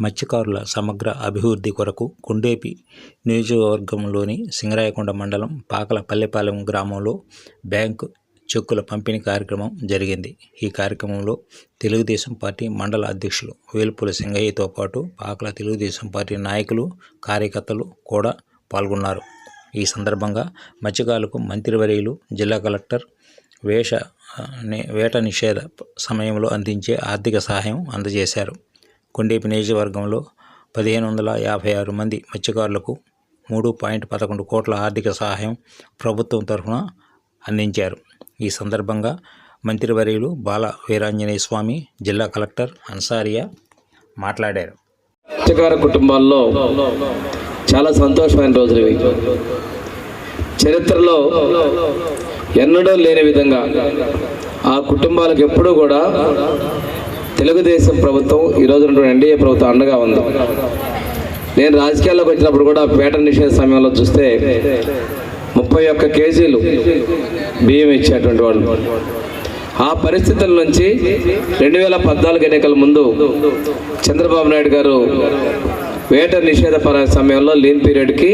మత్స్యకారుల సమగ్ర అభివృద్ధి కొరకు కొండేపి నియోజకవర్గంలోని సింగరాయకొండ మండలం పాకల పల్లెపాలెం గ్రామంలో బ్యాంకు చెక్కుల పంపిణీ కార్యక్రమం జరిగింది. ఈ కార్యక్రమంలో తెలుగుదేశం పార్టీ మండల అధ్యక్షులు వేల్పుల సింగయ్యతో పాటు పాకల తెలుగుదేశం పార్టీ నాయకులు కార్యకర్తలు కూడా పాల్గొన్నారు. ఈ సందర్భంగా మత్స్యకారులకు మంత్రివర్యులు జిల్లా కలెక్టర్ వేష వేట నిషేధ సమయంలో అందించే ఆర్థిక సహాయం అందజేశారు. కొండేపి నియోజకవర్గంలో పదిహేను వందల యాభై ఆరు మంది మత్స్యకారులకు మూడు పాయింట్ పదకొండు కోట్ల ఆర్థిక సహాయం ప్రభుత్వం తరఫున అందించారు. ఈ సందర్భంగా మంత్రివర్యులు బాల వీరాంజనేయ స్వామి జిల్లా కలెక్టర్ అన్సారియా మాట్లాడారు. మత్స్యకార కుటుంబాల్లో చాలా సంతోషమైన రోజులు చరిత్రలో ఎన్నడూ లేని విధంగా ఆ కుటుంబాలకు ఎప్పుడూ కూడా తెలుగుదేశం ప్రభుత్వం ఈరోజు ఉన్నటువంటి ఎన్డీఏ ప్రభుత్వం అండగా ఉంది. నేను రాజకీయాల్లోకి వచ్చినప్పుడు కూడా పేట నిషేధ సమయంలో చూస్తే ముప్పై ఒక్క కేజీలు బియ్యం ఇచ్చేటువంటి వాళ్ళు. ఆ పరిస్థితుల నుంచి రెండు వేల పద్నాలుగు ఎన్నికల ముందు చంద్రబాబు నాయుడు గారు వేట నిషేధ పర సమయంలో లీన్ పీరియడ్కి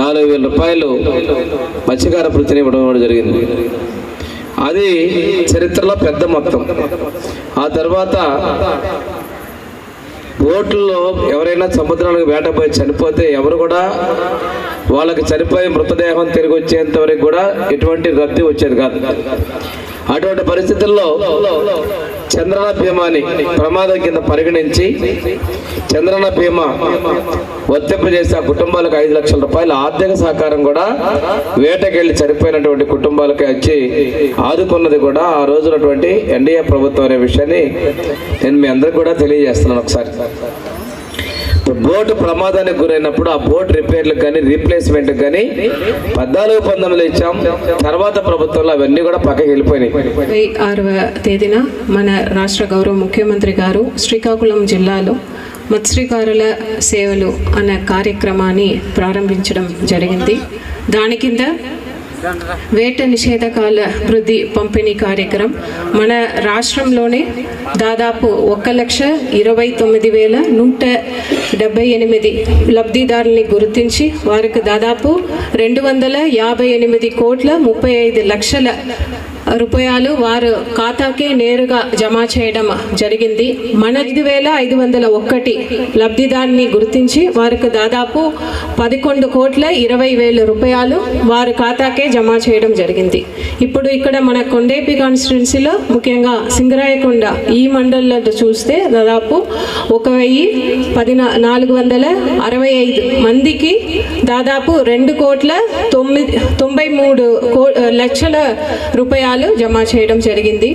నాలుగు వేల రూపాయలు మత్స్యకార వృత్తిని ఇవ్వడం జరిగింది. అది చరిత్రలో పెద్ద మొత్తం. ఆ తర్వాత బోట్లలో ఎవరైనా సముద్రానికి వేటపోయి చనిపోతే ఎవరు కూడా వాళ్ళకి చనిపోయి మృతదేహం తిరిగి వచ్చేంత వరకు కూడా ఎటువంటి రద్దీ వచ్చేది కాదు. అటువంటి పరిస్థితుల్లో చంద్రన బీమాని ప్రమాదం కింద పరిగణించి చంద్రన బీమా వర్తింపజేసి ఆ కుటుంబాలకు ఐదు లక్షల రూపాయల ఆర్థిక సహకారం కూడా వేటకెళ్ళి చనిపోయినటువంటి కుటుంబాలకు వచ్చి ఆదుకున్నది కూడా ఆ రోజునటువంటి ఎన్డీఏ ప్రభుత్వం అనే విషయాన్ని నేను మీ అందరికి కూడా తెలియజేస్తున్నాను ఒకసారి. బోటు ప్రమాదానికి గురైనప్పుడు ఆ బోట్ రిపేర్లకు కానీ రీప్లేస్మెంట్ కానీ పద్నాలుగు పంతొమ్మిది ఇచ్చాం. తర్వాత ప్రభుత్వంలో అవన్నీ కూడా పక్కకి వెళ్ళిపోయినాయి. ఇరవై ఆరవ తేదీన మన రాష్ట్ర గౌరవ ముఖ్యమంత్రి గారు శ్రీకాకుళం జిల్లాలో మత్స్యకారుల సేవలు అనే కార్యక్రమాన్ని ప్రారంభించడం జరిగింది. దాని కింద వేట నిషేధకాల వృద్ధి పంపిణీ కార్యక్రమం. మన రాష్ట్రంలోనే దాదాపు ఒక లక్ష ఇరవై తొమ్మిది వేల నూట డెబ్బై ఎనిమిది లబ్ధిదారుల్ని గుర్తించి వారికి దాదాపు రెండు వందల యాభై ఎనిమిది కోట్ల ముప్పై ఐదు లక్షల రూపాయలు వారు ఖాతాకే నేరుగా జమ చేయడం జరిగింది. మన ఐదు వేల ఐదు వందల ఒక్కటి లబ్ధిదారిని గుర్తించి వారికి దాదాపు పదకొండు కోట్ల ఇరవై వేల రూపాయలు వారి ఖాతాకే జమ చేయడం జరిగింది. ఇప్పుడు ఇక్కడ మన కొండేపి కాన్స్టిట్యున్సీలో ముఖ్యంగా సింగరాయకొండ ఈ మండలంలో చూస్తే దాదాపు ఒక వెయ్యి పది నాలుగు వందల అరవై ఐదు మందికి దాదాపు రెండు కోట్ల తొమ్మిది తొంభై మూడు కో లక్షల రూపాయలు జమ చేయడం జరిగింది.